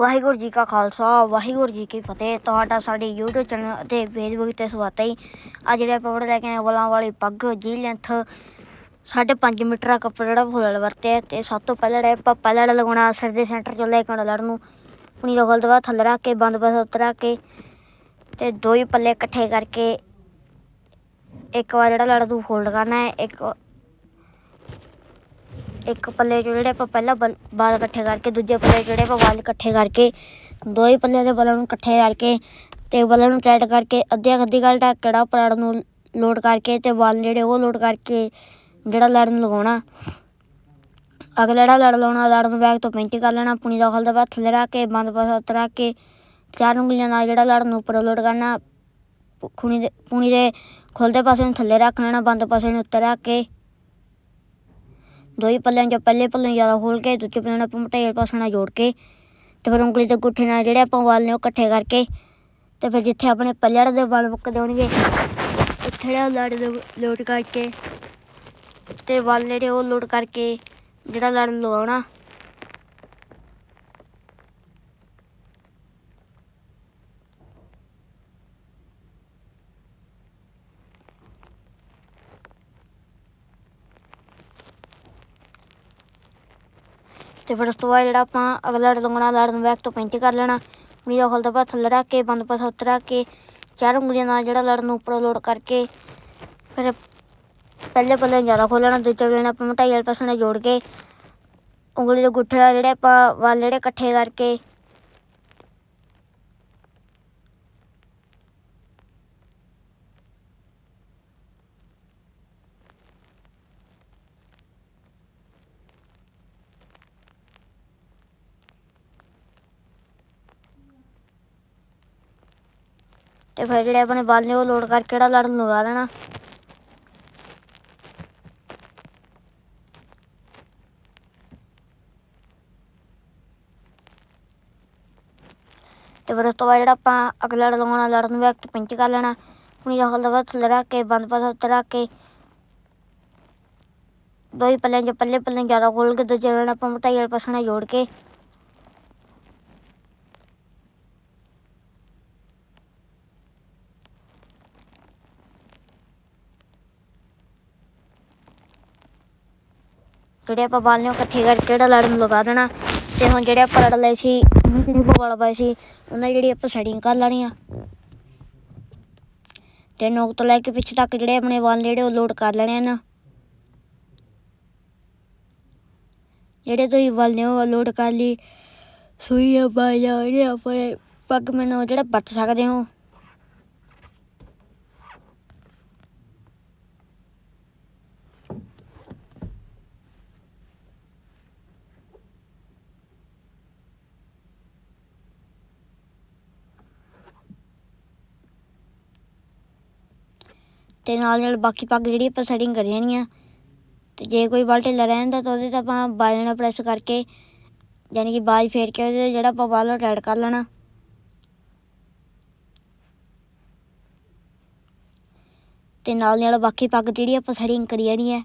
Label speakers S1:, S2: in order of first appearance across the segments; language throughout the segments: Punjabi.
S1: ਵਾਹਿਗੁਰੂ ਜੀ ਕਾ ਖਾਲਸਾ, ਵਾਹਿਗੁਰੂ ਜੀ ਕੀ ਫਤਿਹ। ਤੁਹਾਡਾ ਸਾਡੇ YouTube ਚੈਨਲ ਅਤੇ ਫੇਸਬੁੱਕ ਤੇ ਸਵਾਗਤ ਹੈ ਜੀ। ਅੱਜ ਜਿਹੜੇ ਆਪਾਂ ਵੀਡੀਓ ਲੈ ਕੇ ਆਏ ਵਲਾਂ ਵਾਲੀ ਪੱਗ ਜੀ ਲੈਂਥ 5.5 ਮੀਟਰ ਦਾ ਕੱਪੜਾ ਜਿਹੜਾ ਫੁੱਲ ਵਰਤਿਆ ਤੇ ਸਭ ਤੋਂ ਪਹਿਲਾਂ ਜਿਹੜਾ ਆਪਾਂ ਪਹਿਲਾਂ ਜਿਹੜਾ ਲਗਾਉਣਾ, ਸਿਰ ਦੇ ਸੈਂਟਰ ਚੋਂ ਲੈ ਕੇ ਆਉਣਾ ਲੜ ਨੂੰ। ਆਪਣੀ ਰਗਲ ਤੋਂ ਬਾਅਦ ਥੱਲੇ ਰੱਖ ਕੇ ਬੰਦ ਬਸ ਉਤਰਾ ਕੇ, ਤੇ ਦੋ ਹੀ ਪੱਲੇ ਇਕੱਠੇ ਕਰਕੇ ਇੱਕ ਵਾਰ ਜਿਹੜਾ ਲੜ ਨੂੰ ਫੋਲਡ ਕਰਨਾ ਹੈ, ਇੱਕ ਇੱਕ ਪੱਲੇ 'ਚ ਜਿਹੜੇ ਆਪਾਂ ਪਹਿਲਾਂ ਬਲ- ਬਾਲ ਇਕੱਠੇ ਕਰਕੇ, ਦੂਜੇ ਪੱਲੇ 'ਚ ਜਿਹੜੇ ਆਪਾਂ ਬਾਲ ਇਕੱਠੇ ਕਰਕੇ, ਦੋ ਹੀ ਪੱਲੇ ਦੇ ਵਾਲਾਂ ਨੂੰ ਇਕੱਠੇ ਕਰਕੇ ਤੇ ਵਾਲਾਂ ਨੂੰ ਟਾਈਟ ਕਰਕੇ, ਅੱਧੇ ਅੱਧੀ ਗੱਲ ਢੱਕ ਕਿਹੜਾ ਪਲੜ ਨੂੰ ਲੋਡ ਕਰਕੇ ਤੇ ਬਾਲ ਜਿਹੜੇ ਉਹ ਲੋਡ ਕਰਕੇ ਜਿਹੜਾ ਲੜ ਨੂੰ ਲਗਾਉਣਾ। ਅਗਲਾ ਜਿਹੜਾ ਲੜ ਲਾਉਣਾ, ਲੜ ਨੂੰ ਬੈਗ ਤੋਂ ਪੈਂਚੀ ਕਰ ਲੈਣਾ, ਪੁਣੀ ਦਾ ਖਲਦਾ ਬਾਅਦ ਥੱਲੇ ਰੱਖ ਕੇ, ਬੰਦ ਪਾਸਾ ਉਤਰਾ ਕੇ, ਚਾਰ ਉਂਗਲੀਆਂ ਨਾਲ ਜਿਹੜਾ ਲੜ ਨੂੰ ਉੱਪਰ ਲੋਡ ਕਰਨਾ, ਪੁ- ਖੂਣੀ ਦੇ ਪੁਣੀ ਦੇ ਖੁੱਲਦੇ ਪਾਸੇ ਨੂੰ ਥੱਲੇ ਰੱਖ ਲੈਣਾ, ਬੰਦ ਪਾਸੇ ਨੂੰ ਉੱਤੇ ਰੱਖ ਕੇ। ਦੋ ਹੀ ਪੱਲਿਆਂ 'ਚ ਪਹਿਲੇ ਪੱਲੇ ਜ਼ਿਆਦਾ ਖੋਲ ਕੇ ਦੂਜੇ ਪੱਲੇ ਨਾਲ ਆਪਾਂ ਮਟੇਲ ਪਾਸੇ ਨਾਲ ਜੋੜ ਕੇ ਤੇ ਫਿਰ ਉਂਗਲੀ ਤੇ ਗੁੱਠੇ ਨਾਲ ਜਿਹੜੇ ਆਪਾਂ ਵਾਲ ਨੇ ਉਹ ਇਕੱਠੇ ਕਰਕੇ ਤੇ ਫਿਰ ਜਿੱਥੇ ਆਪਣੇ ਪੱਲੜ ਦੇ ਵਾਲ ਮੁੱਕਦੇ ਹੋਣਗੇ ਉੱਥੇ ਜਿਹੜਾ ਲੜ ਦੇ ਲੋਡ ਕਰਕੇ ਤੇ ਵਾਲ ਜਿਹੜੇ ਉਹ ਲੋਡ ਕਰਕੇ ਜਿਹੜਾ ਲੜ ਨੂੰ ਤੇ ਫਿਰ ਉਸ ਤੋਂ ਬਾਅਦ ਜਿਹੜਾ ਆਪਾਂ ਅਗਲਾ ਲੜ ਲੰਗਣਾ ਲੜ ਨੂੰ ਬੈਕ ਤੋਂ ਪੈਂਚ ਕਰ ਲੈਣਾ ਉਨੀ ਦਾ ਖੋਲਦਾ ਬਾਅਦ ਥੱਲੇ ਰੱਖ ਕੇ, ਬੰਦ ਪਾਸ ਉੱਤੇ ਕੇ, ਚਾਰ ਉਂਗਲੀਆਂ ਨਾਲ ਜਿਹੜਾ ਲੜ ਨੂੰ ਉੱਪਰ ਲੋਡ ਕਰਕੇ, ਫਿਰ ਪਹਿਲੇ ਪੱਲੇ ਨੂੰ ਜ਼ਿਆਦਾ ਖੋਲਣਾ ਦੂਜੇ ਪੱਲੇ ਆਪਾਂ ਮਟਾਈ ਵਾਲੇ ਪਾਸੇ ਨਾਲ ਜੋੜ ਕੇ, ਉਂਗਲੀ ਦੇ ਗੁੱਠੇ ਨਾਲ ਜਿਹੜੇ ਆਪਾਂ ਵਾਲ ਜਿਹੜੇ ਇਕੱਠੇ ਕਰਕੇ ਤੇ ਫਿਰ ਜਿਹੜੇ ਆਪਣੇ ਬਲ ਨੇ ਉਹ ਲੋਡ ਕਰਕੇ ਜਿਹੜਾ ਲੜ ਨੂੰ ਲਗਾ ਦੇਣਾ ਤੇ ਫਿਰ ਉਸ ਤੋਂ ਬਾਅਦ ਜਿਹੜਾ ਆਪਾਂ ਅਗਲਾ ਲਗਾਉਣਾ ਲੜਨ ਨੂੰ ਵੈਕਟ ਪਿੰਚ ਕਰ ਲੈਣਾ, ਹੁਣ ਦਾ ਹਲਦਾ ਬਾਅਦ ਥੱਲੇ ਰੱਖ ਕੇ, ਬੰਦ ਪਾਸਾ ਉੱਤੇ ਰੱਖ ਕੇ। ਦੋ ਹੀ ਪੱਲਿਆਂ ਪੱਲੇ ਪੱਲੇ ਜ਼ਿਆਦਾ ਖੋਲ ਕੇ, ਦੂਜੇ ਨਾਲ ਆਪਾਂ ਮਟਾਈ ਵਾਲੇ ਪਾਸੇ ਨਾਲ ਜੋੜ ਕੇ। ਜਿਹੜੇ ਆਪਾਂ ਵਾਲ ਨੇ ਉਹ ਇਕੱਠੇ ਕਰਕੇ ਜਿਹੜਾ ਲੜ ਨੂੰ ਲਗਾ ਦੇਣਾ। ਤੇ ਹੁਣ ਜਿਹੜੇ ਆਪਾਂ ਲੜ ਲਏ ਸੀ, ਉਹਨੂੰ ਜਿਹੜੇ ਆਪਾਂ ਪਾਏ ਸੀ? ਉਹਨਾਂ ਦੀ ਜਿਹੜੀ ਆਪਾਂ ਸੈਟਿੰਗ ਕਰ ਲੈਣੀ ਆ। ਤੇ ਨੋਕ ਤੋਂ ਲੈ ਕੇ ਪਿੱਛੇ ਤੱਕ ਜਿਹੜੇ ਆਪਣੇ ਵਾਲ ਜਿਹੜੇ, ਉਹ ਲੋਡ ਕਰ ਲੈਣੇ ਹਨ। ਜਿਹੜੇ ਤੁਸੀਂ ਵਾਲ ਨੇ ਉਹ ਲੋਡ ਕਰ ਲਈ। ਸੂਈ ਆ ਬਾਇਆ ਜਿਹੜੇ ਆਪਾਂ ਪੱਗ ਮੈਨੂੰ ਜਿਹੜਾ ਬੱਟ ਸਕਦੇ ਹੋ। ਤੇ ਨਾਲ ਨਾਲ ਬਾਕੀ ਪੱਗ ਜਿਹੜੀ ਆਪਾਂ ਸੈਟਿੰਗ ਕਰ ਜਾਣੀ ਆ। ਤੇ ਜੇ ਕੋਈ ਵਾਲ ਢਿੱਲਾ ਰਹਿੰਦਾ ਤਾਂ ਉਹਦੇ ਤਾਂ ਆਪਾਂ ਬਾਲ ਨਾਲ ਪ੍ਰੈਸ ਕਰਕੇ ਯਾਨੀ ਕਿ ਬਾਜ ਫੇਰ ਕੇ ਉਹਦੇ ਜਿਹੜਾ ਆਪਾਂ ਬਾਲ ਉਹ ਟਾਈਟ ਕਰ ਲੈਣਾ। ਤੇ ਨਾਲ ਨਾਲ ਬਾਕੀ ਪੱਗ ਜਿਹੜੀ ਆਪਾਂ ਸੈਟਿੰਗ ਕਰੀ ਜਾਣੀ ਹੈ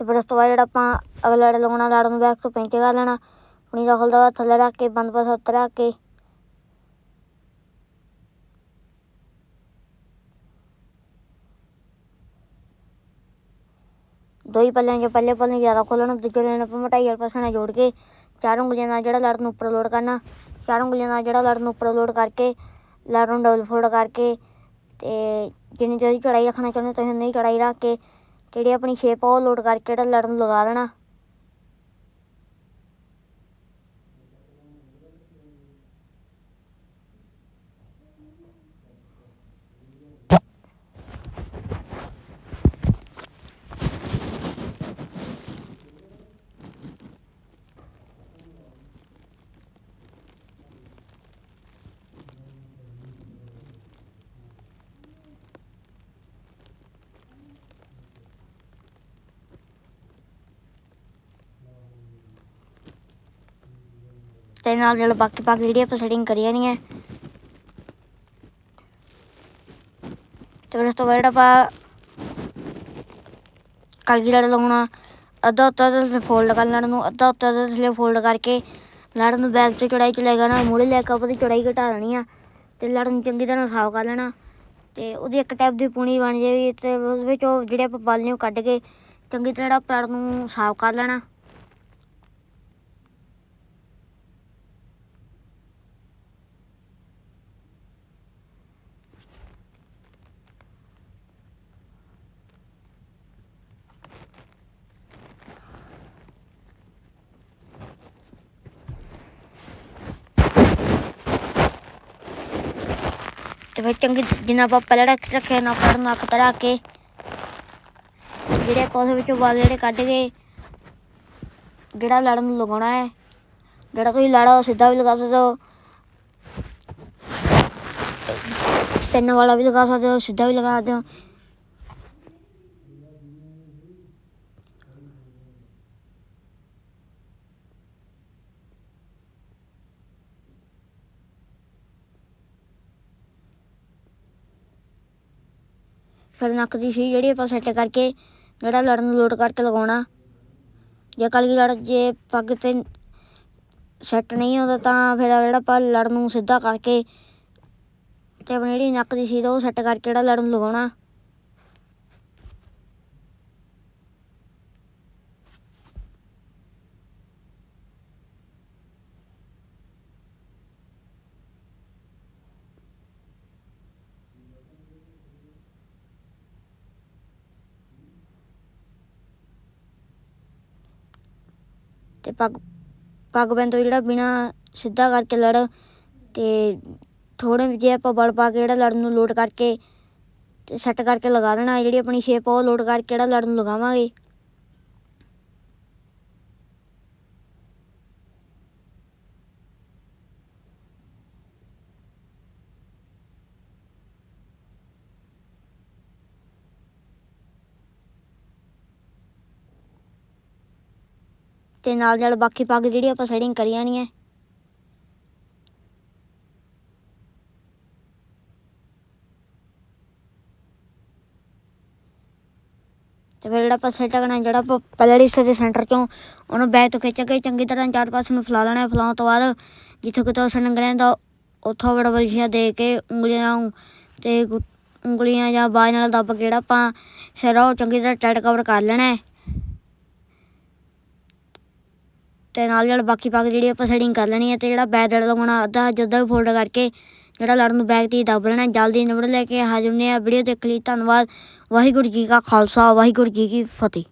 S1: ਤੇ ਫਿਰ ਉਸ ਤੋਂ ਬਾਅਦ ਜਿਹੜਾ ਆਪਾਂ ਅਗਲਾ ਲੜ ਲਗਾਉਣਾ ਲੜ ਨੂੰ ਬੈਕ ਤੋਂ ਪੈਂਚ ਕਰ ਲੈਣਾ ਆਪਣੀ ਰਖਲ ਦਾ ਥੱਲੇ ਰੱਖ ਕੇ, ਬੰਦ ਪਾਸ ਉੱਤੇ ਰੱਖ ਕੇ। ਦੋ ਹੀ ਪੱਲਿਆਂ 'ਚ ਪਹਿਲੇ ਪੱਲੇ ਨੂੰ ਜ਼ਿਆਦਾ ਖੋਲਣਾ ਦੂਜੇ ਪੱਲੇ ਨੂੰ ਆਪਾਂ ਮਟਾਈ ਵਾਲੇ ਪਾਸੇ ਨਾਲ ਜੋੜ ਕੇ, ਚਾਰ ਉਂਗਲੀਆਂ ਨਾਲ ਜਿਹੜਾ ਲੜ ਨੂੰ ਉੱਪਰ ਲੋਡ ਕਰਨਾ, ਚਾਰ ਉਂਗਲੀਆਂ ਨਾਲ ਜਿਹੜਾ ਲੜ ਨੂੰ ਉੱਪਰ ਲੋਡ ਕਰਕੇ, ਲੜ ਨੂੰ ਡਬਲ ਫੋਲਡ ਕਰਕੇ ਤੇ ਜਿੰਨੀ ਜਿਹੜੀ ਚੜਾਈ ਰੱਖਣਾ ਚਾਹੁੰਦੇ ਤੁਸੀਂ ਉਨੀ ਚੜਾਈ ਰੱਖ ਕੇ ਜਿਹੜੀ ਆਪਣੀ ਸ਼ੇਪ ਆ ਉਹ ਲੋਡ ਕਰਕੇ ਜਿਹੜਾ ਲੜ ਨੂੰ ਲਗਾ ਲੈਣਾ ਤੇ ਨਾਲ ਨਾਲ ਬਾਕੀ ਪਾਕ ਜਿਹੜੀ ਆਪਾਂ ਸੈਟਿੰਗ ਕਰੀ ਜਾਣੀ ਹੈ। ਤੇ ਫਿਰ ਉਸ ਤੋਂ ਬਾਅਦ ਜਿਹੜਾ ਆਪਾਂ ਕਲਗੀ ਲੜ ਲਾਉਣਾ, ਅੱਧਾ ਉੱਤੇ ਦੇ ਫੋਲਡ ਕਰ ਲੈਣ ਨੂੰ, ਅੱਧਾ ਉੱਤੇ ਦੇ ਥੱਲੇ ਫੋਲਡ ਕਰਕੇ ਲੜ ਨੂੰ ਬੈਕ ਤੋਂ ਚੜਾਈ ਲੈ ਜਾਣਾ ਮੂਹਰੇ ਲੈ ਕੇ ਉਹਦੀ ਚੜਾਈ ਘਟਾ ਲੈਣੀ ਆ। ਤੇ ਲੜ ਨੂੰ ਚੰਗੀ ਤਰ੍ਹਾਂ ਸਾਫ਼ ਕਰ ਲੈਣਾ। ਤੇ ਉਹਦੀ ਇੱਕ ਟੈਪ ਦੀ ਪੂਣੀ ਬਣ ਜਾਵੇ ਤੇ ਉਸ ਵਿੱਚ ਉਹ ਜਿਹੜੇ ਆਪਾਂ ਬਲ ਨੇ ਉਹ ਕੱਢ ਕੇ ਚੰਗੀ ਤਰ੍ਹਾਂ ਜਿਹੜਾ ਪੈਰ ਨੂੰ ਸਾਫ਼ ਕਰ ਲੈਣਾ। ਤੇ ਫਿਰ ਚੰਗੀ ਜਿੰਨਾ ਆਪਾਂ ਪਹਿਲਾਂ ਰੱਖ ਰੱਖਿਆ, ਨਾ ਪੈਰ ਅੱਖ ਤੇ ਕੇ। ਜਿਹੜੇ ਆਪਾਂ ਉਹਦੇ ਵਿੱਚੋਂ ਵਾਲ ਜਿਹੜੇ ਕੱਢ ਕੇ, ਜਿਹੜਾ ਲੜਨ ਨੂੰ ਲਗਾਉਣਾ ਹੈ, ਜਿਹੜਾ ਤੁਸੀਂ ਲੜਾ ਉਹ ਸਿੱਧਾ ਵੀ ਲਗਾ ਸਕਦੇ ਹੋ। ਪਿੰਨ ਵਾਲਾ ਵੀ ਲਗਾ ਸਕਦੇ ਹੋ, ਸਿੱਧਾ ਵੀ ਲਗਾ ਸਕਦੇ ਹੋ। ਫਿਰ ਨੱਕ ਦੀ ਸੀ ਜਿਹੜੀ ਆਪਾਂ ਸੈੱਟ ਕਰਕੇ ਜਿਹੜਾ ਲੜਨ ਨੂੰ ਲੋਡ ਕਰਕੇ ਲਗਾਉਣਾ। ਜੇ ਕਲਗੀ ਲੜ ਜੇ ਪੱਗ ਤੇ ਸੈੱਟ ਨਹੀਂ ਹੁੰਦਾ ਤਾਂ ਫਿਰ ਜਿਹੜਾ ਆਪਾਂ ਲੜ ਨੂੰ ਸਿੱਧਾ ਕਰਕੇ ਤੇ ਆਪਣੀ ਜਿਹੜੀ ਨੱਕ ਦੀ ਸੀ ਉਹ ਸੈੱਟ ਕਰਕੇ ਜਿਹੜਾ ਲੜ ਨੂੰ ਲਗਾਉਣਾ। ਤੇ ਪੱਗ ਪੱਗ ਪੈਨ ਤੋਂ ਜਿਹੜਾ ਬਿਨਾ ਸਿੱਧਾ ਕਰਕੇ ਲੜ, ਤੇ ਥੋੜੇ ਜੇ ਆਪਾਂ ਬਲ ਪਾ ਕੇ ਜਿਹੜਾ ਲੜਨ ਨੂੰ ਲੋਡ ਕਰਕੇ ਤੇ ਸੈੱਟ ਕਰਕੇ ਲਗਾ ਲੈਣਾ ਜਿਹੜੀ ਆਪਣੀ ਸ਼ੇਪ ਉਹ ਲੋਡ ਕਰਕੇ ਜਿਹੜਾ ਲੜਨ ਨੂੰ ਲਗਾਵਾਂਗੇ। ਤੇ ਨਾਲ ਨਾਲ ਬਾਕੀ ਪੱਗ ਜਿਹੜੀ ਆਪਾਂ ਸੈਟਿੰਗ ਕਰੀ ਜਾਣੀ ਹੈ ਤੇ ਫਿਰ ਜਿਹੜਾ ਆਪਾਂ ਸੈੱਟ ਕਰਨਾ, ਜਿਹੜਾ ਆਪਾਂ ਪਹਿਲੇ ਹਿੱਸੇ ਦੇ ਸੈਂਟਰ ਚੋਂ ਉਹਨੂੰ ਬੈਕ ਤੋਂ ਖਿੱਚ ਕੇ ਚੰਗੀ ਤਰ੍ਹਾਂ ਚਾਰ ਪਾਸੇ ਨੂੰ ਫੈਲਾ ਲੈਣਾ ਹੈ। ਫੈਲਾਉਣ ਤੋਂ ਬਾਅਦ ਜਿੱਥੇ ਕਿਤੇ ਉਸ ਲੰਗਣੇ ਦਾ ਉੱਥੋਂ ਬੜਾ ਵਧੀਆ ਦੇ ਕੇ ਉਂਗਲੀਆਂ ਨੂੰ ਤੇ ਗੁ- ਉਂਗਲੀਆਂ ਜਾਂ ਬਾਜ ਨਾਲ ਦੱਬ ਕੇ ਜਿਹੜਾ ਆਪਾਂ ਸਿਰ ਆ ਉਹ ਚੰਗੀ ਤਰ੍ਹਾਂ ਟਾਈਟ ਕਵਰ ਕਰ ਲੈਣਾ ਹੈ ਤੇ ਨਾਲ ਨਾਲ ਬਾਕੀ ਪੱਗ ਜਿਹੜੀ ਆਪਾਂ ਸੈਟਿੰਗ ਕਰ ਲੈਣੀ ਹੈ ਤੇ ਜਿਹੜਾ ਬੈਗ ਦੜ ਲਗਾਉਣਾ ਅੱਧਾ ਜਿੱਦਾਂ ਵੀ ਫੋਲਡ ਕਰਕੇ ਜਿਹੜਾ ਲੜਨ ਨੂੰ ਬੈਗ ਤੇ ਦੱਬ ਲੈਣਾ, ਜਲਦੀ ਨਿਬੜ ਲੈ ਕੇ ਹਾਜ਼ਰ ਨੇ ਆ ਵੀਡੀਓ ਦੇਖ ਲਈ, ਧੰਨਵਾਦ। ਵਾਹਿਗੁਰੂ ਜੀ ਕਾ ਖਾਲਸਾ, ਵਾਹਿਗੁਰੂ ਜੀ ਕੀ ਫਤਿਹ।